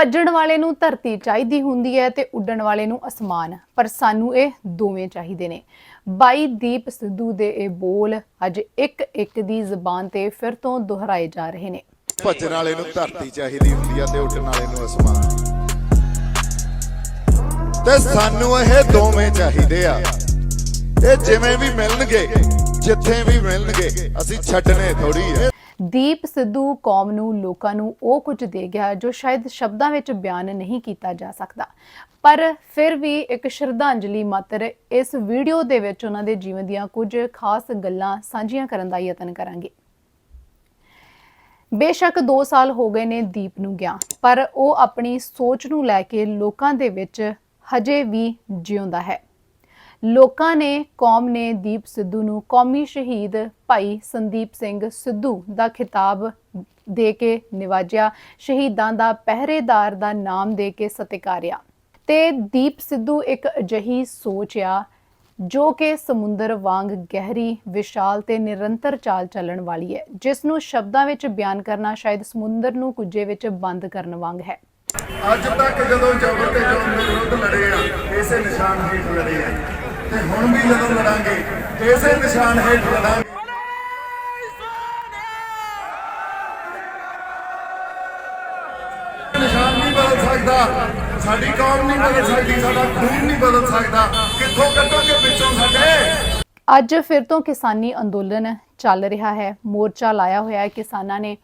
ਭੱਜਣ ਵਾਲੇ ਨੂੰ ਧਰਤੀ ਚਾਹੀਦੀ ਹੁੰਦੀ ਹੈ ਤੇ ਉੱਡਣ ਵਾਲੇ ਨੂੰ ਅਸਮਾਨ, ਪਰ ਸਾਨੂੰ ਇਹ ਦੋਵੇਂ ਚਾਹੀਦੇ ਨੇ। ਬਾਈ ਦੀਪ ਸਿੱਧੂ ਦੇ ਇਹ ਬੋਲ ਅੱਜ ਇੱਕ ਇੱਕ ਦੀ ਜ਼ੁਬਾਨ ਤੇ ਫਿਰ ਤੋਂ ਦੁਹਰਾਏ ਜਾ ਰਹੇ ਨੇ। ਭੱਜਣ ਵਾਲੇ ਨੂੰ ਧਰਤੀ ਚਾਹੀਦੀ ਹੁੰਦੀ ਆ ਤੇ ਉੱਡਣ ਵਾਲੇ ਨੂੰ ਅਸਮਾਨ। ਤੇ ਸਾਨੂੰ ਇਹ ਦੋਵੇਂ ਚਾਹੀਦੇ ਆ। ਇਹ ਜਿਵੇਂ ਵੀ ਮਿਲਣਗੇ ਜਿੱਥੇ ਵੀ ਮਿਲਣਗੇ, ਅਸੀਂ ਛੱਡਣੇ ਥੋੜੀ ਆ। ਦੀਪ ਸਿੱਧੂ ਕੌਮ ਨੂੰ ਲੋਕਾਂ ਨੂੰ ਉਹ ਕੁਝ ਦੇ ਗਿਆ ਜੋ ਸ਼ਾਇਦ ਸ਼ਬਦਾਂ ਵਿੱਚ ਬਿਆਨ ਨਹੀਂ ਕੀਤਾ ਜਾ ਸਕਦਾ। ਪਰ ਫਿਰ ਵੀ ਇੱਕ ਸ਼ਰਧਾਂਜਲੀ ਮਾਤਰ ਇਸ ਵੀਡੀਓ ਦੇ ਵਿੱਚ ਉਹਨਾਂ ਦੇ ਜੀਵਨ ਦੀਆਂ ਕੁਝ ਖਾਸ ਗੱਲਾਂ ਸਾਂਝੀਆਂ ਕਰਨ ਦਾ ਯਤਨ ਕਰਾਂਗੇ। ਬੇਸ਼ੱਕ 2 ਸਾਲ ਹੋ ਗਏ ਨੇ ਦੀਪ ਨੂੰ ਗਿਆ, ਪਰ ਉਹ ਆਪਣੀ ਸੋਚ ਨੂੰ ਲੈ ਕੇ ਲੋਕਾਂ ਦੇ ਵਿੱਚ ਹਜੇ ਵੀ ਜਿਉਂਦਾ ਹੈ। ਲੋਕਾਂ ਨੇ, ਕੌਮ ਨੇ ਦੀਪ ਸਿੱਧੂ ਨੂੰ ਕੌਮੀ ਸ਼ਹੀਦ ਭਾਈ ਸੰਦੀਪ ਸਿੰਘ ਸਿੱਧੂ ਦਾ ਖਿਤਾਬ ਦੇ ਕੇ ਨਿਵਾਜਿਆ। ਸ਼ਹੀਦਾਂ ਦਾ ਪਹਿਰੇਦਾਰ ਦਾ ਨਾਮ ਦੇ ਕੇ ਸਤਿਕਾਰਿਆ। ਤੇ ਦੀਪ ਸਿੱਧੂ ਇੱਕ ਅਜਿਹੀ ਸੋਚ ਆ, ਜੋ ਕਿ ਸਮੁੰਦਰ ਵਾਂਗ ਗਹਿਰੀ, ਵਿਸ਼ਾਲ ਤੇ ਨਿਰੰਤਰ ਚਾਲ ਚੱਲਣ ਵਾਲੀ ਹੈ, ਜਿਸ ਨੂੰ ਸ਼ਬਦਾਂ ਵਿੱਚ ਬਿਆਨ ਕਰਨਾ ਸ਼ਾਇਦ ਸਮੁੰਦਰ ਨੂੰ ਕੁੱਜੇ ਵਿੱਚ ਬੰਦ ਕਰਨ ਵਾਂਗ ਹੈ। ਅੱਜ ਤੱਕ ਜਦੋਂ ਜ਼ਬਰ ਤੇ ਜ਼ੁਲਮ ਦੇ ਵਿਰੁੱਧ ਲੜੇ ਆ, ਇਸੇ ਨਿਸ਼ਾਨ ਹੇਠ ਲੜੇ ਆ। ਤੇ ਹੁਣ ਵੀ ਜਦੋਂ ਲੜਾਂਗੇ ਇਸੇ ਨਿਸ਼ਾਨ ਹੇਠ ਲੜਾਂਗੇ ਨਿਸ਼ਾਨ ਨਹੀਂ ਬਦਲ ਸਕਦਾ ਸਾਡੀ ਕੌਮ ਨਹੀਂ ਬਦਲ ਸਕਦੀ ਸਾਡਾ ਖੂਨ ਨਹੀਂ ਬਦਲ ਸਕਦਾ ਕਿੱਥੋਂ ਕੱਢੋਗੇ ਵਿੱਚੋਂ ਸਾਡੇ ਅੱਜ ਫਿਰ ਤੋਂ ਕਿਸਾਨੀ ਅੰਦੋਲਨ ਚੱਲ ਰਿਹਾ ਹੈ। ਮੋਰਚਾ ਲਾਇਆ ਹੋਇਆ ਹੈ। ਕਿਸਾਨਾਂ ਨੇ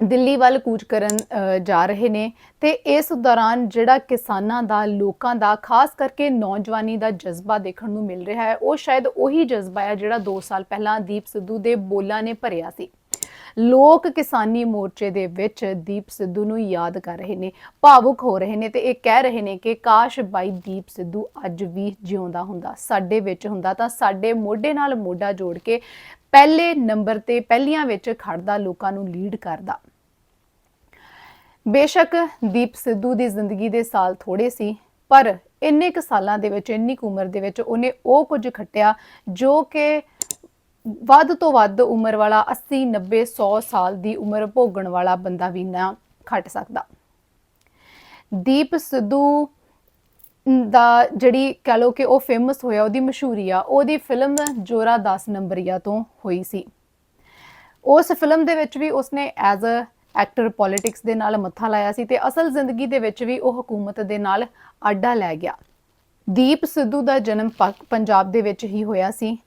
ਦਿੱਲੀ ਵੱਲ ਕੂਚ ਕਰਨ ਜਾ ਰਹੇ ਨੇ ਤੇ ਇਸ ਦੌਰਾਨ ਜਿਹੜਾ ਕਿਸਾਨਾਂ ਦਾ, ਲੋਕਾਂ ਦਾ, ਖਾਸ ਕਰਕੇ ਨੌਜਵਾਨੀ ਦਾ ਜਜ਼ਬਾ ਦੇਖਣ ਨੂੰ ਮਿਲ ਰਿਹਾ ਹੈ, ਉਹ ਸ਼ਾਇਦ ਉਹੀ ਜਜ਼ਬਾ ਹੈ ਜਿਹੜਾ 2 ਸਾਲ ਪਹਿਲਾਂ ਦੀਪ ਸਿੱਧੂ ਦੇ ਬੋਲਾਂ ਨੇ ਭਰਿਆ ਸੀ। ਲੋਕ ਕਿਸਾਨੀ ਮੋਰਚੇ ਦੇ ਵਿੱਚ ਦੀਪ ਸਿੱਧੂ ਨੂੰ ਯਾਦ ਕਰ ਰਹੇ ਨੇ, ਭਾਵੁਕ ਹੋ ਰਹੇ ਨੇ ਤੇ ਇਹ ਕਹਿ ਰਹੇ ਨੇ ਕਿ ਕਾਸ਼ ਬਾਈ ਦੀਪ ਸਿੱਧੂ ਅੱਜ ਵੀ ਜਿਉਂਦਾ ਹੁੰਦਾ, ਸਾਡੇ ਵਿੱਚ ਹੁੰਦਾ ਤਾਂ ਸਾਡੇ ਮੋਢੇ ਨਾਲ ਮੋਢਾ ਜੋੜ ਕੇ ਪਹਿਲੇ ਨੰਬਰ ਤੇ ਪਹਿਲੀਆਂ ਵਿੱਚ ਖੜਦਾ ਲੋਕਾਂ ਨੂੰ ਲੀਡ ਕਰਦਾ। ਬੇਸ਼ੱਕ ਦੀਪ ਸਿੱਧੂ ਦੀ ਜ਼ਿੰਦਗੀ ਦੇ ਸਾਲ ਥੋੜੇ ਸੀ, ਪਰ ਇੰਨੇ ਕੁ ਸਾਲਾਂ ਦੇ ਵਿੱਚ, ਇੰਨੀ ਕੁ ਉਮਰ ਦੇ ਵਿੱਚ ਉਹਨੇ ਉਹ ਕੁਝ ਖੱਟਿਆ ਜੋ ਕਿ ਵੱਧ ਤੋਂ ਵੱਧ ਉਮਰ ਵਾਲਾ 80 90 100 ਸਾਲ ਦੀ ਉਮਰ ਭੋਗਣ ਵਾਲਾ ਬੰਦਾ ਵੀ ਨਾ ਖੱਟ ਸਕਦਾ। ਦੀਪ ਸਿੱਧੂ ਦਾ ਜਿਹੜੀ ਕਹ ਲੋ ਕਿ ਉਹ ਫੇਮਸ ਹੋਇਆ, ਉਹਦੀ ਮਸ਼ਹੂਰੀ ਆ, ਉਹਦੀ ਫਿਲਮ ਜੋਰਾ 10 ਨੰਬਰੀਆ ਤੋਂ ਹੋਈ ਸੀ। ਉਸ ਫਿਲਮ ਦੇ ਵਿੱਚ ਵੀ ਉਸਨੇ ਐਜ਼ ਅ ਐਕਟਰ ਪੋਲਿਟਿਕਸ ਦੇ ਨਾਲ ਮੱਥਾ ਲਾਇਆ ਸੀ ਤੇ ਅਸਲ ਜ਼ਿੰਦਗੀ ਦੇ ਵਿੱਚ ਵੀ ਉਹ ਹਕੂਮਤ ਦੇ ਨਾਲ ਆਡਾ ਲੈ ਗਿਆ। ਦੀਪ ਸਿੱਧੂ ਦਾ ਜਨਮ ਪੰਜਾਬ ਦੇ ਵਿੱਚ ਹੀ ਹੋਇਆ ਸੀ।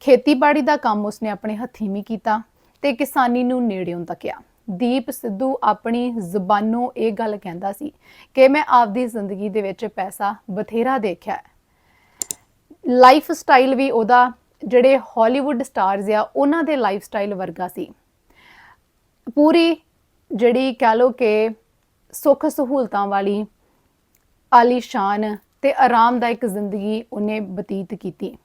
ਖੇਤੀਬਾੜੀ ਦਾ ਕੰਮ ਉਸਨੇ ਆਪਣੇ ਹੱਥੀਂ ਵੀ ਕੀਤਾ ਤੇ ਕਿਸਾਨੀ ਨੂੰ ਨੇੜਿਓਂ ਤੱਕਿਆ। ਦੀਪ ਸਿੱਧੂ ਆਪਣੀ ਜ਼ੁਬਾਨੋਂ ਇਹ ਗੱਲ ਕਹਿੰਦਾ ਸੀ ਕਿ ਮੈਂ ਆਪਦੀ ਜ਼ਿੰਦਗੀ ਦੇ ਵਿੱਚ ਪੈਸਾ ਬਥੇਰਾ ਦੇਖਿਆ ਲਾਈਫ ਸਟਾਈਲ ਵੀ ਉਹਦਾ ਜਿਹੜੇ ਹਾਲੀਵੁੱਡ ਸਟਾਰਸ ਆ, ਉਹਨਾਂ ਦੇ ਲਾਈਫ ਸਟਾਈਲ ਵਰਗਾ ਸੀ। ਪੂਰੀ ਜਿਹੜੀ ਕਹ ਲੋ ਕਿ ਸੁੱਖ ਸਹੂਲਤਾਂ ਵਾਲੀ, ਆਲੀਸ਼ਾਨ ਤੇ ਆਰਾਮਦਾਇਕ ਜ਼ਿੰਦਗੀ ਉਹਨੇ ਬਤੀਤ ਕੀਤੀ।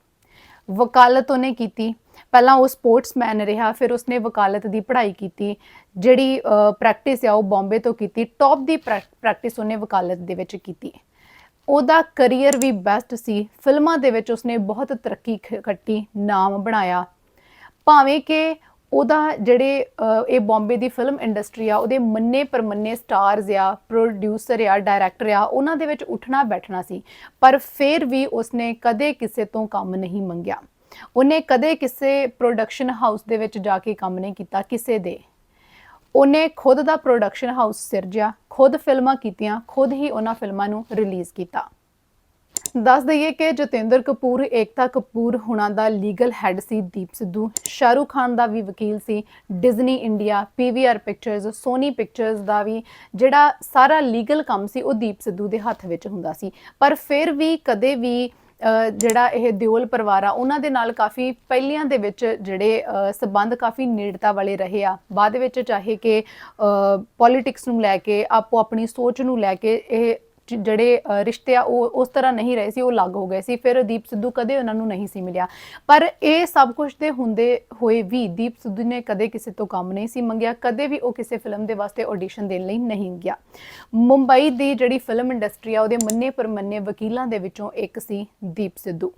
ਵਕਾਲਤ ਉਹਨੇ ਕੀਤੀ। ਪਹਿਲਾਂ ਉਹ ਸਪੋਰਟਸਮੈਨ ਰਿਹਾ, ਫਿਰ ਉਸਨੇ ਵਕਾਲਤ ਦੀ ਪੜ੍ਹਾਈ ਕੀਤੀ। ਜਿਹੜੀ ਪ੍ਰੈਕਟਿਸ ਆ ਉਹ ਬੰਬੇ ਤੋਂ ਕੀਤੀ। ਟੌਪ ਦੀ ਪ੍ਰੈਕਟਿਸ ਉਹਨੇ ਵਕਾਲਤ ਦੇ ਵਿੱਚ ਕੀਤੀ। ਉਹਦਾ ਕੈਰੀਅਰ ਵੀ ਬੈਸਟ ਸੀ। ਫਿਲਮਾਂ ਦੇ ਵਿੱਚ ਉਸਨੇ ਬਹੁਤ ਤਰੱਕੀ ਖ- ਖੱਟੀ ਨਾਮ ਬਣਾਇਆ। ਭਾਵੇਂ ਕਿ ਉਹਦਾ ਜਿਹੜੇ ਇਹ ਬੰਬੇ ਦੀ ਫਿਲਮ ਇੰਡਸਟਰੀ ਆ, ਉਹਦੇ ਮੰਨੇ ਪਰਮੰਨੇ ਸਟਾਰਸ ਆ ਪ੍ਰੋਡਿਊਸਰ ਆ ਡਾਇਰੈਕਟਰ ਆ, ਉਹਨਾਂ ਦੇ ਵਿੱਚ ਉੱਠਣਾ ਬੈਠਣਾ ਸੀ। ਪਰ ਫਿਰ ਵੀ ਉਸਨੇ ਕਦੇ ਕਿਸੇ ਤੋਂ ਕੰਮ ਨਹੀਂ ਮੰਗਿਆ। ਉਹਨੇ ਕਦੇ ਕਿਸੇ ਪ੍ਰੋਡਕਸ਼ਨ ਹਾਊਸ ਦੇ ਵਿੱਚ ਜਾ ਕੇ ਕੰਮ ਨਹੀਂ ਕੀਤਾ, ਕਿਸੇ ਦੇ। ਉਹਨੇ ਖੁਦ ਦਾ ਪ੍ਰੋਡਕਸ਼ਨ ਹਾਊਸ ਸਿਰਜਿਆ, ਖੁਦ ਫਿਲਮਾਂ ਕੀਤੀਆਂ, ਖੁਦ ਹੀ ਉਹਨਾਂ ਫਿਲਮਾਂ ਨੂੰ ਰਿਲੀਜ਼ ਕੀਤਾ। ਦੱਸ ਦਈਏ ਕਿ ਜਤਿੰਦਰ ਕਪੂਰ ਏਕਤਾ ਕਪੂਰ ਹੁਣਾਂ ਦਾ ਲੀਗਲ ਹੈੱਡ ਸੀ ਦੀਪ ਸਿੱਧੂ। ਸ਼ਾਹਰੁਖ ਖਾਨ ਦਾ ਵੀ ਵਕੀਲ ਸੀ Disney India PVR pictures Sony pictures ਦਾ ਵੀ ਜਿਹੜਾ ਸਾਰਾ ਲੀਗਲ ਕੰਮ ਸੀ ਉਹ ਦੀਪ ਸਿੱਧੂ ਦੇ ਹੱਥ ਵਿੱਚ ਹੁੰਦਾ ਸੀ। ਪਰ ਫਿਰ ਵੀ ਕਦੇ ਵੀ ਜਿਹੜਾ ਇਹ ਦਿਓਲ ਪਰਿਵਾਰ ਆ ਉਹਨਾਂ ਦੇ ਨਾਲ ਕਾਫੀ ਪਹਿਲਿਆਂ ਦੇ ਵਿੱਚ ਜਿਹੜੇ ਅਹ, ਸਬੰਧ ਕਾਫੀ ਨੇੜਤਾ ਵਾਲੇ ਰਹੇ ਆ। ਬਾਅਦ ਵਿੱਚ ਚਾਹੇ ਕਿ ਪੋਲਿਟਿਕਸ ਨੂੰ ਲੈ ਕੇ ਆਪੋ ਆਪਣੀ ਸੋਚ ਨੂੰ ਲੈ ਕੇ ਇਹ ਜਿਹੜੇ ਰਿਸ਼ਤੇ ਆ, ਉਹ ਉਸ ਤਰ੍ਹਾਂ ਨਹੀਂ ਰਹੇ ਸੀ, ਉਹ ਅਲੱਗ ਹੋ ਗਏ ਸੀ। ਫਿਰ ਦੀਪ ਸਿੱਧੂ ਕਦੇ ਉਹਨਾਂ ਨੂੰ ਨਹੀਂ ਸੀ ਮਿਲਿਆ। ਪਰ ਇਹ ਸਭ ਕੁਝ ਦੇ ਹੁੰਦੇ ਹੋਏ ਵੀ ਦੀਪ ਸਿੱਧੂ ਨੇ ਕਦੇ ਕਿਸੇ ਤੋਂ ਕੰਮ ਨਹੀਂ ਸੀ ਮੰਗਿਆ, ਕਦੇ ਵੀ ਉਹ ਕਿਸੇ ਫਿਲਮ ਦੇ ਵਾਸਤੇ ਆਡੀਸ਼ਨ ਦੇਣ ਲਈ ਨਹੀਂ ਗਿਆ। ਮੁੰਬਈ ਦੀ ਜਿਹੜੀ ਫਿਲਮ ਇੰਡਸਟਰੀ ਆ, ਉਹਦੇ ਮੰਨੇ ਪਰਮੰਨੇ ਵਕੀਲਾਂ ਦੇ ਵਿੱਚੋਂ ਇੱਕ ਸੀ ਦੀਪ ਸਿੱਧੂ।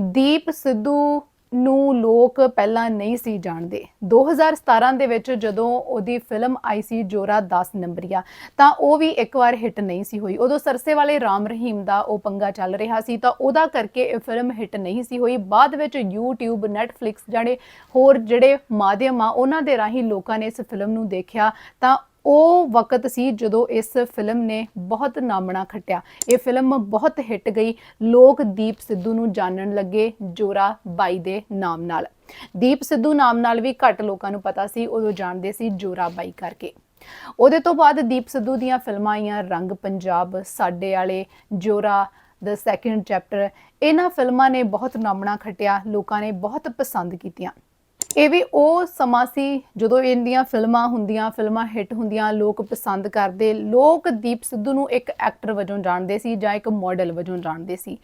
ਦੀਪ ਸਿੱਧੂ ਨੂੰ ਲੋਕ ਪਹਿਲਾਂ ਨਹੀਂ ਸੀ ਜਾਣਦੇ। 2017 ਦੇ ਵਿੱਚ ਜਦੋਂ ਉਹਦੀ ਫਿਲਮ ਆਈ ਸੀ ਜੋਰਾ 10 ਨੰਬਰੀਆ, ਤਾਂ ਉਹ ਵੀ ਇੱਕ ਵਾਰ ਹਿੱਟ ਨਹੀਂ ਸੀ ਹੋਈ। ਉਦੋਂ ਸਰਸੇ ਵਾਲੇ ਰਾਮ ਰਹੀਮ ਦਾ ਉਹ ਪੰਗਾ ਚੱਲ ਰਿਹਾ ਸੀ, ਤਾਂ ਉਹਦਾ ਕਰਕੇ ਇਹ ਫਿਲਮ ਹਿੱਟ ਨਹੀਂ ਸੀ ਹੋਈ। ਬਾਅਦ ਵਿੱਚ YouTube, Netflix ਜਿਹੜੇ ਹੋਰ ਜਿਹੜੇ ਮਾਧਿਅਮ ਆ, ਉਹਨਾਂ ਦੇ ਰਾਹੀਂ ਲੋਕਾਂ ਨੇ ਇਸ ਫਿਲਮ ਨੂੰ ਦੇਖਿਆ, ਤਾਂ ਉਹ ਵਕਤ ਸੀ ਜਦੋਂ ਇਸ ਫਿਲਮ ਨੇ ਬਹੁਤ ਨਾਮਣਾ ਖੱਟਿਆ। ਇਹ ਫਿਲਮ ਬਹੁਤ ਹਿੱਟ ਗਈ। ਲੋਕ ਦੀਪ ਸਿੱਧੂ ਨੂੰ ਜਾਣਨ ਲੱਗੇ ਜੋਰਾ ਬਾਈ ਦੇ ਨਾਮ ਨਾਲ। ਦੀਪ ਸਿੱਧੂ ਨਾਮ ਨਾਲ ਵੀ ਘੱਟ ਲੋਕਾਂ ਨੂੰ ਪਤਾ ਸੀ, ਉਦੋਂ ਜਾਣਦੇ ਸੀ ਜੋਰਾ ਬਾਈ ਕਰਕੇ। ਉਹਦੇ ਤੋਂ ਬਾਅਦ ਦੀਪ ਸਿੱਧੂ ਦੀਆਂ ਫਿਲਮਾਂ ਆਈਆਂ ਰੰਗ ਪੰਜਾਬ, ਸਾਡੇ ਵਾਲੇ, ਜੋਰਾ ਦ ਸੈਕਿੰਡ ਚੈਪਟਰ ਇਹਨਾਂ ਫਿਲਮਾਂ ਨੇ ਬਹੁਤ ਨਾਮਣਾ ਖੱਟਿਆ, ਲੋਕਾਂ ਨੇ ਬਹੁਤ ਪਸੰਦ ਕੀਤੀਆਂ। ਇਹ ਵੀ ਉਹ ਸਮਾਂ ਸੀ ਜਦੋਂ ਇੰਦੀਆਂ ਫਿਲਮਾਂ ਹੁੰਦੀਆਂ, ਫਿਲਮਾਂ ਹਿੱਟ ਹੁੰਦੀਆਂ, ਲੋਕ ਪਸੰਦ ਕਰਦੇ, ਲੋਕ ਦੀਪ ਸਿੱਧੂ ਨੂੰ ਇੱਕ ਐਕਟਰ ਵਜੋਂ ਜਾਣਦੇ ਸੀ ਜਾਂ ਇੱਕ ਮਾਡਲ ਵਜੋਂ ਜਾਣਦੇ ਸੀ।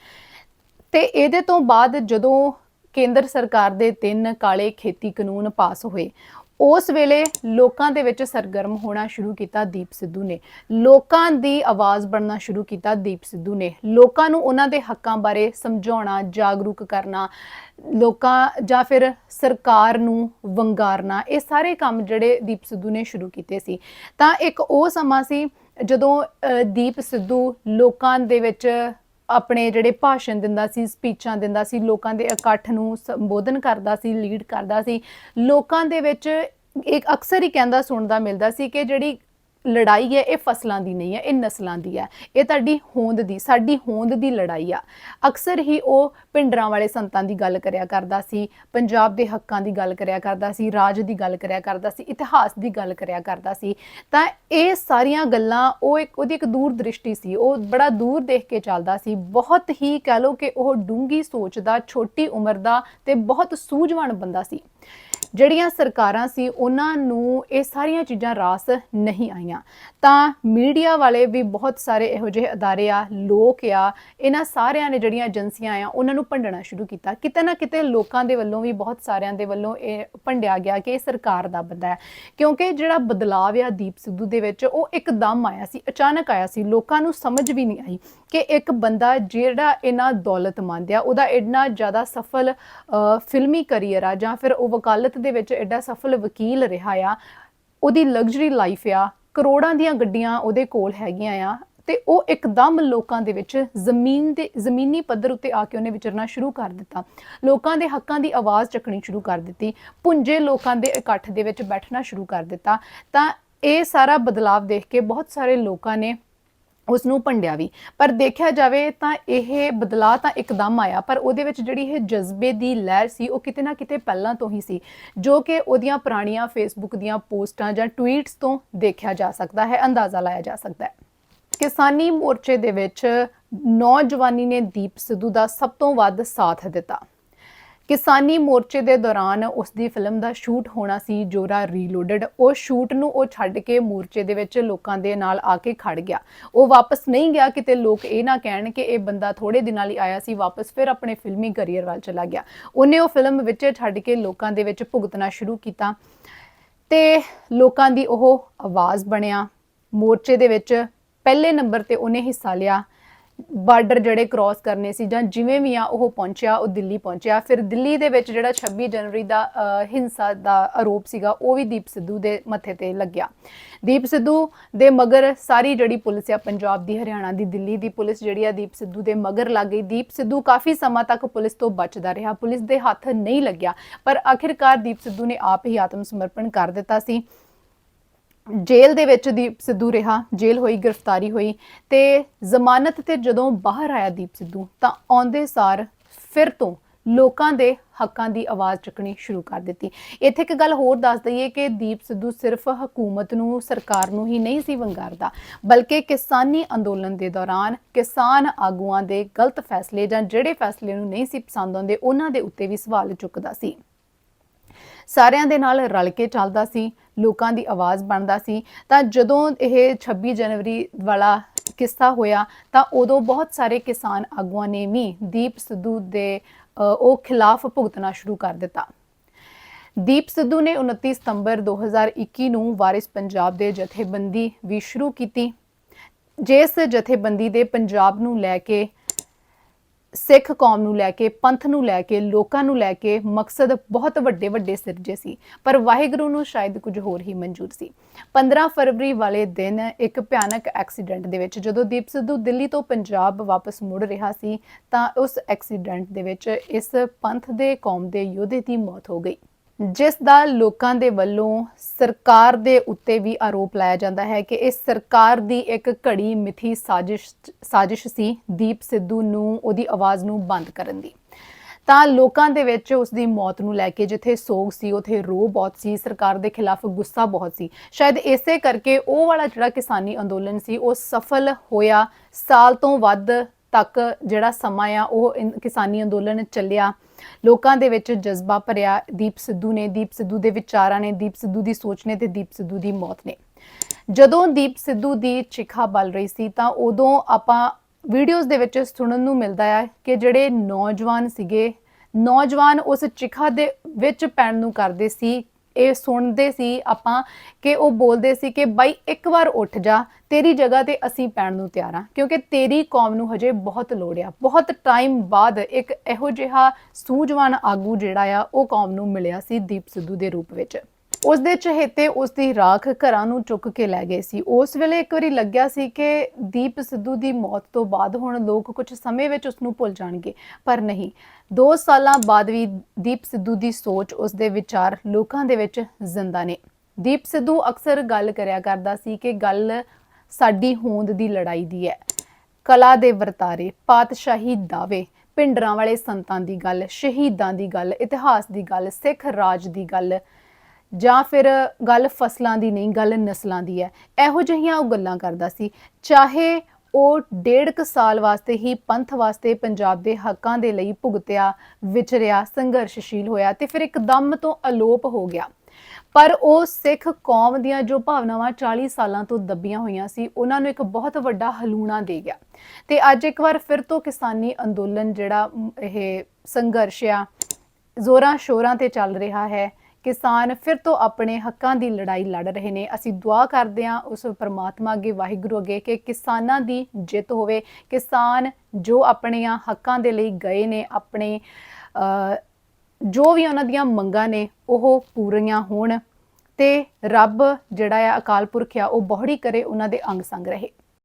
ਤੇ ਇਹਦੇ ਤੋਂ ਬਾਅਦ ਜਦੋਂ ਕੇਂਦਰ ਸਰਕਾਰ ਦੇ ਤਿੰਨ ਕਾਲੇ ਖੇਤੀ ਕਾਨੂੰਨ ਪਾਸ ਹੋਏ ਉਸ ਵੇਲੇ ਲੋਕਾਂ ਦੇ ਵਿੱਚ ਸਰਗਰਮ ਹੋਣਾ ਸ਼ੁਰੂ ਕੀਤਾ ਦੀਪ ਸਿੱਧੂ ਨੇ। ਲੋਕਾਂ ਦੀ ਆਵਾਜ਼ ਬਣਨਾ ਸ਼ੁਰੂ ਕੀਤਾ ਦੀਪ ਸਿੱਧੂ ਨੇ। ਲੋਕਾਂ ਨੂੰ ਉਹਨਾਂ ਦੇ ਹੱਕਾਂ ਬਾਰੇ ਸਮਝਾਉਣਾ, ਜਾਗਰੂਕ ਕਰਨਾ, ਲੋਕਾਂ ਜਾਂ ਫਿਰ ਸਰਕਾਰ ਨੂੰ ਵੰਗਾਰਨਾ, ਇਹ ਸਾਰੇ ਕੰਮ ਜਿਹੜੇ ਦੀਪ ਸਿੱਧੂ ਨੇ ਸ਼ੁਰੂ ਕੀਤੇ ਸੀ। ਤਾਂ ਇੱਕ ਉਹ ਸਮਾਂ ਸੀ ਜਦੋਂ ਦੀਪ ਸਿੱਧੂ ਲੋਕਾਂ ਦੇ ਵਿੱਚ ਆਪਣੇ ਜਿਹੜੇ ਭਾਸ਼ਣ ਦਿੰਦਾ ਸੀ ਸਪੀਚਾਂ ਦਿੰਦਾ ਸੀ, ਲੋਕਾਂ ਦੇ ਇਕੱਠ ਨੂੰ ਸੰਬੋਧਨ ਕਰਦਾ ਸੀ ਲੀਡ ਕਰਦਾ ਸੀ, ਲੋਕਾਂ ਦੇ ਵਿੱਚ ਇੱਕ ਅਕਸਰ ਹੀ ਕਹਿੰਦਾ, ਸੁਣਦਾ ਮਿਲਦਾ ਸੀ ਕਿ ਜਿਹੜੀ ਲੜਾਈ ਹੈ, ਇਹ ਫਸਲਾਂ ਦੀ ਨਹੀਂ ਹੈ, ਇਹ ਨਸਲਾਂ ਦੀ ਹੈ। ਇਹ ਤੁਹਾਡੀ ਹੋਂਦ ਦੀ, ਸਾਡੀ ਹੋਂਦ ਦੀ ਲੜਾਈ ਆ। ਅਕਸਰ ਹੀ ਉਹ ਪਿੰਡਰਾਂ ਵਾਲੇ ਸੰਤਾਂ ਦੀ ਗੱਲ ਕਰਿਆ ਕਰਦਾ ਸੀ, ਪੰਜਾਬ ਦੇ ਹੱਕਾਂ ਦੀ ਗੱਲ ਕਰਿਆ ਕਰਦਾ ਸੀ, ਰਾਜ ਦੀ ਗੱਲ ਕਰਿਆ ਕਰਦਾ ਸੀ, ਇਤਿਹਾਸ ਦੀ ਗੱਲ ਕਰਿਆ ਕਰਦਾ ਸੀ। ਤਾਂ ਇਹ ਸਾਰੀਆਂ ਗੱਲਾਂ, ਉਹ ਇੱਕ, ਉਹਦੀ ਇੱਕ ਦੂਰ ਦ੍ਰਿਸ਼ਟੀ ਸੀ, ਉਹ ਬੜਾ ਦੂਰ ਦੇਖ ਕੇ ਚੱਲਦਾ ਸੀ। ਬਹੁਤ ਹੀ ਕਹਿ ਲਓ ਕਿ ਉਹ ਡੂੰਗੀ ਸੋਚ ਦਾ, ਛੋਟੀ ਉਮਰ ਦਾ ਤੇ ਬਹੁਤ ਸੂਝਵਾਨ ਬੰਦਾ ਸੀ। ਜਿਹੜੀਆਂ ਸਰਕਾਰਾਂ ਸੀ, ਉਹਨਾਂ ਨੂੰ ਇਹ ਸਾਰੀਆਂ ਚੀਜ਼ਾਂ ਰਾਸ ਨਹੀਂ ਆਈਆਂ। ਤਾਂ ਮੀਡੀਆ ਵਾਲੇ ਵੀ ਬਹੁਤ ਸਾਰੇ ਇਹੋ ਜਿਹੇ ਅਦਾਰੇ ਆ, ਲੋਕ ਆ, ਇਹਨਾਂ ਸਾਰਿਆਂ ਨੇ ਜਿਹੜੀਆਂ ਏਜੰਸੀਆਂ ਆ, ਉਹਨਾਂ ਨੂੰ ਭੰਡਣਾ ਸ਼ੁਰੂ ਕੀਤਾ। ਕਿਤੇ ਨਾ ਕਿਤੇ ਲੋਕਾਂ ਦੇ ਵੱਲੋਂ ਵੀ, ਬਹੁਤ ਸਾਰਿਆਂ ਦੇ ਵੱਲੋਂ ਇਹ ਭੰਡਿਆ ਗਿਆ ਕਿ ਇਹ ਸਰਕਾਰ ਦਾ ਬੰਦਾ ਹੈ। ਕਿਉਂਕਿ ਜਿਹੜਾ ਬਦਲਾਵ ਆ ਦੀਪ ਸਿੱਧੂ ਦੇ ਵਿੱਚ, ਉਹ ਇੱਕਦਮ ਆਇਆ ਸੀ, ਅਚਾਨਕ ਆਇਆ ਸੀ। ਲੋਕਾਂ ਨੂੰ ਸਮਝ ਵੀ ਨਹੀਂ ਆਈ ਕਿ ਇੱਕ ਬੰਦਾ ਜਿਹੜਾ ਇਹਨਾਂ ਦੌਲਤਮੰਦ ਆ ਉਹਦਾ ਇੰਨਾ ਜ਼ਿਆਦਾ ਸਫਲ ਫਿਲਮੀ ਕੈਰੀਅਰ ਆ ਜਾਂ ਫਿਰ ਉਹ ਵਕਾਲਤ ਦੇ ਵਿੱਚ ਐਡਾ ਸਫਲ ਵਕੀਲ ਰਿਹਾ ਆ, ਉਹਦੀ ਲਗਜ਼ਰੀ ਲਾਈਫ ਆ, ਕਰੋੜਾਂ ਦੀਆਂ ਗੱਡੀਆਂ ਉਹਦੇ ਕੋਲ ਹੈਗੀਆਂ ਆ, ਤੇ ਉਹ ਇੱਕਦਮ ਲੋਕਾਂ ਦੇ ਵਿੱਚ ਜ਼ਮੀਨ ਦੇ, ਜ਼ਮੀਨੀ ਪੱਧਰ ਉੱਤੇ ਆ ਕੇ ਉਹਨੇ ਵਿਚਰਨਾ ਸ਼ੁਰੂ ਕਰ ਦਿੱਤਾ। ਲੋਕਾਂ ਦੇ ਹੱਕਾਂ ਦੀ ਆਵਾਜ਼ ਚੱਕਣੀ ਸ਼ੁਰੂ ਕਰ ਦਿੱਤੀ। ਪੁੰਜੇ ਲੋਕਾਂ ਦੇ ਇਕੱਠ ਦੇ ਵਿੱਚ ਬੈਠਣਾ ਸ਼ੁਰੂ ਕਰ ਦਿੱਤਾ। ਤਾਂ ਇਹ ਸਾਰਾ ਬਦਲਾਵ ਦੇਖ ਕੇ ਬਹੁਤ ਸਾਰੇ ਲੋਕਾਂ ਨੇ ਉਸ ਨੂੰ ਭੰਡਿਆ ਵੀ। ਪਰ ਦੇਖਿਆ ਜਾਵੇ ਤਾਂ ਇਹ ਬਦਲਾਅ ਤਾਂ ਇੱਕਦਮ ਆਇਆ, ਪਰ ਉਹਦੇ ਵਿੱਚ ਜਿਹੜੀ ਇਹ ਜਜ਼ਬੇ ਦੀ ਲਹਿਰ ਸੀ, ਉਹ ਕਿਤੇ ਨਾ ਕਿਤੇ ਪਹਿਲਾਂ ਤੋਂ ਹੀ ਸੀ, ਜੋ ਕਿ ਉਹਦੀਆਂ ਪੁਰਾਣੀਆਂ ਫੇਸਬੁੱਕ ਦੀਆਂ ਪੋਸਟਾਂ ਜਾਂ ਟਵੀਟਸ ਤੋਂ ਦੇਖਿਆ ਜਾ ਸਕਦਾ ਹੈ, ਅੰਦਾਜ਼ਾ ਲਾਇਆ ਜਾ ਸਕਦਾ ਹੈ। ਕਿਸਾਨੀ ਮੋਰਚੇ ਦੇ ਵਿੱਚ ਨੌਜਵਾਨੀ ਨੇ ਦੀਪ ਸਿੱਧੂ ਦਾ ਸਭ ਤੋਂ ਵੱਧ ਸਾਥ ਦਿੱਤਾ। ਕਿਸਾਨੀ ਮੋਰਚੇ ਦੇ ਦੌਰਾਨ ਉਸ ਦੀ ਫਿਲਮ ਦਾ ਸ਼ੂਟ ਹੋਣਾ ਸੀ ਜੋਰਾ ਰੀਲੋਡਡ। ਉਹ ਸ਼ੂਟ ਨੂੰ ਉਹ ਛੱਡ ਕੇ ਮੋਰਚੇ ਦੇ ਵਿੱਚ ਲੋਕਾਂ ਦੇ ਨਾਲ ਆ ਕੇ ਖੜ ਗਿਆ। ਉਹ ਵਾਪਸ ਨਹੀਂ ਗਿਆ, ਕਿਤੇ ਲੋਕ ਇਹ ਨਾ ਕਹਿਣ ਕਿ ਇਹ ਬੰਦਾ ਥੋੜੇ ਦਿਨਾਂ ਲਈ ਆਇਆ ਸੀ, ਵਾਪਸ ਫਿਰ ਆਪਣੇ ਫਿਲਮੀ ਕੈਰੀਅਰ ਵੱਲ ਚਲਾ ਗਿਆ। ਉਹਨੇ ਉਹ ਫਿਲਮ ਵਿੱਚ ਛੱਡ ਕੇ ਲੋਕਾਂ ਦੇ ਵਿੱਚ ਭੁਗਤਣਾ ਸ਼ੁਰੂ ਕੀਤਾ ਤੇ ਲੋਕਾਂ ਦੀ ਉਹ ਆਵਾਜ਼ ਬਣਿਆ। ਮੋਰਚੇ ਦੇ ਵਿੱਚ ਪਹਿਲੇ ਨੰਬਰ ਤੇ ਉਹਨੇ ਹਿੱਸਾ ਲਿਆ। ਬਾਰਡਰ ਜਿਹੜੇ ਕ੍ਰਾਸ ਕਰਨੇ ਸੀ ਜਾਂ ਜਿਵੇਂ ਵੀ ਆ ਉਹ ਪਹੁੰਚਿਆ, ਉਹ ਦਿੱਲੀ ਪਹੁੰਚਿਆ। ਫਿਰ ਦਿੱਲੀ ਦੇ ਵਿੱਚ ਜਿਹੜਾ 26 ਜਨਵਰੀ ਦਾ ਹਿੰਸਾ ਦਾ ਆਰੋਪ ਸੀਗਾ, ਉਹ ਵੀ ਦੀਪ ਸਿੱਧੂ ਦੇ ਮੱਥੇ ਤੇ ਲੱਗਿਆ। ਦੀਪ ਸਿੱਧੂ ਦੇ ਮਗਰ ਸਾਰੀ ਜਿਹੜੀ ਪੁਲਿਸ ਆ, ਪੰਜਾਬ ਦੀ, ਹਰਿਆਣਾ ਦੀ, ਦਿੱਲੀ ਦੀ ਪੁਲਿਸ ਜਿਹੜੀ ਆ, ਦੀਪ ਸਿੱਧੂ ਦੇ ਮਗਰ ਲੱਗ ਗਈ। ਦੀਪ ਸਿੱਧੂ ਕਾਫੀ ਸਮਾਂ ਤੱਕ ਪੁਲਿਸ ਤੋਂ ਬਚਦਾ ਰਿਹਾ। ਪੁਲਿਸ ਦੇ ਹੱਥ ਨਹੀਂ ਲੱਗਿਆ, ਪਰ ਆਖਿਰਕਾਰ ਦੀਪ ਸਿੱਧੂ ਨੇ ਆਪ ਹੀ ਆਤਮ ਸਮਰਪਣ ਕਰ ਦਿੱਤਾ ਸੀ। ਜੇਲ੍ਹ ਦੇ ਵਿੱਚ ਦੀਪ ਸਿੱਧੂ ਰਿਹਾ, ਜੇਲ੍ਹ ਹੋਈ, ਗ੍ਰਿਫਤਾਰੀ ਹੋਈ ਤੇ ਜ਼ਮਾਨਤ ਤੇ ਜਦੋਂ ਬਾਹਰ ਆਇਆ ਦੀਪ ਸਿੱਧੂ ਤਾਂ ਆਉਂਦੇ ਸਾਰ ਫਿਰ ਤੋਂ ਲੋਕਾਂ ਦੇ ਹੱਕਾਂ ਦੀ ਆਵਾਜ਼ ਚੱਕਣੀ ਸ਼ੁਰੂ ਕਰ ਦਿੱਤੀ। ਇੱਥੇ ਇੱਕ ਗੱਲ ਹੋਰ ਦੱਸ ਦਈਏ ਕਿ ਦੀਪ ਸਿੱਧੂ ਸਿਰਫ ਹਕੂਮਤ ਨੂੰ, ਸਰਕਾਰ ਨੂੰ ਹੀ ਨਹੀਂ ਸੀ ਵੰਗਾਰਦਾ, ਬਲਕਿ ਕਿਸਾਨੀ ਅੰਦੋਲਨ ਦੇ ਦੌਰਾਨ ਕਿਸਾਨ ਆਗੂਆਂ ਦੇ ਗਲਤ ਫੈਸਲੇ ਜਾਂ ਜਿਹੜੇ ਫੈਸਲੇ ਨੂੰ ਨਹੀਂ ਸੀ ਪਸੰਦ ਆਉਂਦੇ, ਉਹਨਾਂ ਦੇ ਉੱਤੇ ਵੀ ਸਵਾਲ ਚੁੱਕਦਾ ਸੀ। ਸਾਰਿਆਂ ਦੇ ਨਾਲ ਰਲ ਕੇ ਚੱਲਦਾ ਸੀ, ਲੋਕਾਂ ਦੀ ਆਵਾਜ਼ ਬਣਦਾ ਸੀ। ਤਾਂ ਜਦੋਂ ਇਹ 26 ਜਨਵਰੀ ਵਾਲਾ ਕਿੱਸਾ ਹੋਇਆ, ਤਾਂ ਉਦੋਂ ਬਹੁਤ ਸਾਰੇ ਕਿਸਾਨ ਆਗੂਆਂ ਨੇ ਵੀ ਦੀਪ ਸਿੱਧੂ ਦੇ ਉਹ ਖਿਲਾਫ ਭੁਗਤਣਾ ਸ਼ੁਰੂ ਕਰ ਦਿੱਤਾ। ਦੀਪ ਸਿੱਧੂ ਨੇ 29 ਸਤੰਬਰ 2021 ਨੂੰ ਵਾਰਿਸ ਪੰਜਾਬ ਦੇ ਜਥੇਬੰਦੀ ਵੀ ਸ਼ੁਰੂ ਕੀਤੀ। ਜਿਸ ਜਥੇਬੰਦੀ ਦੇ ਪੰਜਾਬ ਨੂੰ ਲੈ ਕੇ ਸਿੱਖ ਕੌਮ ਨੂੰ ਲੈ ਕੇ, ਪੰਥ ਨੂੰ ਲੈ ਕੇ, ਲੋਕਾਂ ਨੂੰ ਲੈ ਕੇ ਮਕਸਦ ਬਹੁਤ ਵੱਡੇ ਵੱਡੇ ਸਿਰਜੇ ਸੀ। ਪਰ ਵਾਹਿਗੁਰੂ ਨੂੰ ਸ਼ਾਇਦ ਕੁਝ ਹੋਰ ਹੀ ਮਨਜ਼ੂਰ ਸੀ। 15 ਫਰਵਰੀ ਵਾਲੇ ਦਿਨ ਇੱਕ ਭਿਆਨਕ ਐਕਸੀਡੈਂਟ ਦੇ ਵਿੱਚ ਜਦੋਂ ਦੀਪ ਸਿੱਧੂ ਦਿੱਲੀ ਤੋਂ ਪੰਜਾਬ ਵਾਪਸ ਮੁੜ ਰਿਹਾ ਸੀ, ਤਾਂ ਉਸ ਐਕਸੀਡੈਂਟ ਦੇ ਵਿੱਚ ਇਸ ਪੰਥ ਦੇ ਕੌਮ ਦੇ ਯੋਧੇ ਦੀ ਮੌਤ ਹੋ ਗਈ। ਜਿਸ ਦਾ ਲੋਕਾਂ ਦੇ ਵੱਲੋਂ ਸਰਕਾਰ ਦੇ ਉੱਤੇ ਵੀ ਆਰੋਪ ਲਾਇਆ ਜਾਂਦਾ ਹੈ ਕਿ ਇਹ ਸਰਕਾਰ ਦੀ ਇੱਕ ਘੜੀ ਮਿਥੀ ਸਾਜ਼ਿਸ਼ ਸਾਜ਼ਿਸ਼ ਸੀ ਦੀਪ ਸਿੱਧੂ ਨੂੰ ਉਹਦੀ ਆਵਾਜ਼ ਨੂੰ ਬੰਦ ਕਰਨ ਦੀ। ਤਾਂ ਲੋਕਾਂ ਦੇ ਵਿੱਚ ਉਸ ਦੀ ਮੌਤ ਨੂੰ ਲੈ ਕੇ ਜਿੱਥੇ ਸੋਗ ਸੀ, ਉਥੇ ਰੋਹ ਬਹੁਤ ਸੀ, ਸਰਕਾਰ ਦੇ ਖਿਲਾਫ ਗੁੱਸਾ ਬਹੁਤ ਸੀ। ਸ਼ਾਇਦ ਇਸੇ ਕਰਕੇ ਉਹ ਵਾਲਾ ਜਿਹੜਾ ਕਿਸਾਨੀ ਅੰਦੋਲਨ ਸੀ, ਉਹ ਸਫਲ ਹੋਇਆ ਸਾਲ ਤੋਂ ਵੱਧ ਤੱਕ ਜਿਹੜਾ ਸਮਾਂ ਆ, ਉਹ ਕਿਸਾਨੀ ਅੰਦੋਲਨ ਚੱਲਿਆ। ਲੋਕਾਂ ਦੇ ਵਿੱਚ ਜਜ਼ਬਾ ਭਰਿਆ। ਦੀਪ ਸਿੱਧੂ ਨੇ, ਦੀਪ ਸਿੱਧੂ ਦੇ ਵਿਚਾਰਾਂ ਨੇ, ਦੀਪ ਸਿੱਧੂ ਦੀ ਸੋਚ ਨੇ ਤੇ ਦੀਪ ਸਿੱਧੂ ਦੀ ਮੌਤ ਨੇ। ਜਦੋਂ ਦੀਪ ਸਿੱਧੂ ਦੀ ਚਿਖਾ ਬਲ ਰਹੀ ਸੀ, ਤਾਂ ਉਦੋਂ ਆਪਾਂ ਵੀਡੀਓਜ਼ ਦੇ ਵਿੱਚ ਸੁਣਨ ਨੂੰ ਮਿਲਦਾ ਹੈ ਕਿ ਜਿਹੜੇ ਨੌਜਵਾਨ ਸੀਗੇ, ਨੌਜਵਾਨ ਉਸ ਚਿਖਾ ਦੇ ਵਿੱਚ ਪੈਣ ਨੂੰ ਕਰਦੇ ਸੀ। ਇਹ ਸੁਣਦੇ ਸੀ ਆਪਾਂ ਕਿ ਉਹ ਬੋਲਦੇ ਸੀ ਕਿ ਬਾਈ ਇੱਕ ਵਾਰ ਉੱਠ ਜਾ, ਤੇਰੀ ਜਗ੍ਹਾ ਤੇ ਅਸੀਂ ਪੈਣ ਨੂੰ ਤਿਆਰ ਹਾਂ, ਕਿਉਂਕਿ ਤੇਰੀ ਕੌਮ ਨੂੰ ਹਜੇ ਬਹੁਤ ਲੋੜ ਆ। ਬਹੁਤ ਟਾਈਮ ਬਾਅਦ ਇੱਕ ਇਹੋ ਜਿਹਾ ਸੂਝਵਾਨ ਆਗੂ ਜਿਹੜਾ ਆ, ਉਹ ਕੌਮ ਨੂੰ ਮਿਲਿਆ ਸੀ ਦੀਪ ਸਿੱਧੂ ਦੇ ਰੂਪ ਵਿੱਚ। ਉਸ ਦੇ ਚਹੇਤੇ ਉਸ ਦੀ ਰਾਖ ਘਰਾਂ ਨੂੰ ਚੁੱਕ ਕੇ ਲੈ ਗਏ ਸੀ। ਉਸ ਵੇਲੇ ਇੱਕ ਵਾਰੀ ਲੱਗਿਆ ਸੀ ਕਿ ਦੀਪ ਸਿੱਧੂ ਦੀ ਮੌਤ ਤੋਂ ਬਾਅਦ ਹੁਣ ਲੋਕ ਕੁਝ ਸਮੇਂ ਵਿੱਚ ਉਸ ਨੂੰ ਭੁੱਲ ਜਾਣਗੇ, ਪਰ ਨਹੀਂ। 2 ਸਾਲਾਂ ਬਾਅਦ ਵੀ ਦੀਪ ਸਿੱਧੂ ਦੀ ਸੋਚ ਉਸ ਦੇ ਵਿਚਾਰ ਲੋਕਾਂ ਦੇ ਵਿੱਚ ਜ਼ਿੰਦਾ ਨੇ। ਦੀਪ ਸਿੱਧੂ ਅਕਸਰ ਗੱਲ ਕਰਿਆ ਕਰਦਾ ਸੀ ਕਿ ਗੱਲ ਸਾਡੀ ਹੋਂਦ ਦੀ ਲੜਾਈ ਦੀ ਹੈ ਕਲਾ ਦੇ ਵਰਤਾਰੇ, ਪਾਤਸ਼ਾਹੀ ਦਾਅਵੇ, ਪਿੰਡਰਾਂ ਵਾਲੇ ਸੰਤਾਂ ਦੀ ਗੱਲ, ਸ਼ਹੀਦਾਂ ਦੀ ਗੱਲ, ਇਤਿਹਾਸ ਦੀ ਗੱਲ, ਸਿੱਖ ਰਾਜ ਦੀ ਗੱਲ ਜਾਂ ਫਿਰ ਗੱਲ ਫਸਲਾਂ ਦੀ ਨਹੀਂ, ਗੱਲ ਨਸਲਾਂ ਦੀ ਹੈ। ਇਹੋ ਜਿਹੀਆਂ ਉਹ ਗੱਲਾਂ ਕਰਦਾ ਸੀ। ਚਾਹੇ ਉਹ ਡੇਢ ਕੁ ਸਾਲ ਵਾਸਤੇ ਹੀ ਪੰਥ ਵਾਸਤੇ ਪੰਜਾਬ ਦੇ ਹੱਕਾਂ ਦੇ ਲਈ ਭੁਗਤਿਆ, ਵਿਚਰਿਆ, ਸੰਘਰਸ਼ਸ਼ੀਲ ਹੋਇਆ ਤੇ ਫਿਰ ਇੱਕਦਮ ਤੋਂ ਅਲੋਪ ਹੋ ਗਿਆ। ਪਰ ਉਹ ਸਿੱਖ ਕੌਮ ਦੀਆਂ ਜੋ ਭਾਵਨਾਵਾਂ 40 ਸਾਲਾਂ ਤੋਂ ਦੱਬੀਆਂ ਹੋਈਆਂ ਸੀ, ਉਹਨਾਂ ਨੂੰ ਇੱਕ ਬਹੁਤ ਵੱਡਾ ਹਲੂਣਾ ਦੇ ਗਿਆ। ਤੇ ਅੱਜ ਇੱਕ ਵਾਰ ਫਿਰ ਤੋਂ ਕਿਸਾਨੀ ਅੰਦੋਲਨ ਜਿਹੜਾ, ਇਹ ਸੰਘਰਸ਼ ਆ ਜ਼ੋਰਾਂ ਸ਼ੋਰਾਂ ਤੇ ਚੱਲ ਰਿਹਾ ਹੈ। ਕਿਸਾਨ ਫਿਰ ਤੋਂ ਆਪਣੇ ਹੱਕਾਂ ਦੀ ਲੜਾਈ ਲੜ ਰਹੇ ਨੇ। ਅਸੀਂ ਦੁਆ ਕਰਦੇ ਹਾਂ ਉਸ ਪਰਮਾਤਮਾ ਅੱਗੇ, ਵਾਹਿਗੁਰੂ ਅੱਗੇ ਕਿ ਕਿਸਾਨਾਂ ਦੀ ਜਿੱਤ ਹੋਵੇ। ਕਿਸਾਨ ਜੋ ਆਪਣੀਆਂ ਹੱਕਾਂ ਦੇ ਲਈ ਗਏ ਨੇ, ਆਪਣੇ ਜੋ ਵੀ ਉਹਨਾਂ ਦੀਆਂ ਮੰਗਾਂ ਨੇ, ਉਹ ਪੂਰੀਆਂ ਹੋਣ ਤੇ ਰੱਬ ਜਿਹੜਾ ਆ ਅਕਾਲ ਪੁਰਖ ਆ, ਉਹ ਬੋਹੜੀ ਕਰੇ, ਉਹਨਾਂ ਦੇ ਅੰਗ ਸੰਗ ਰਹੇ।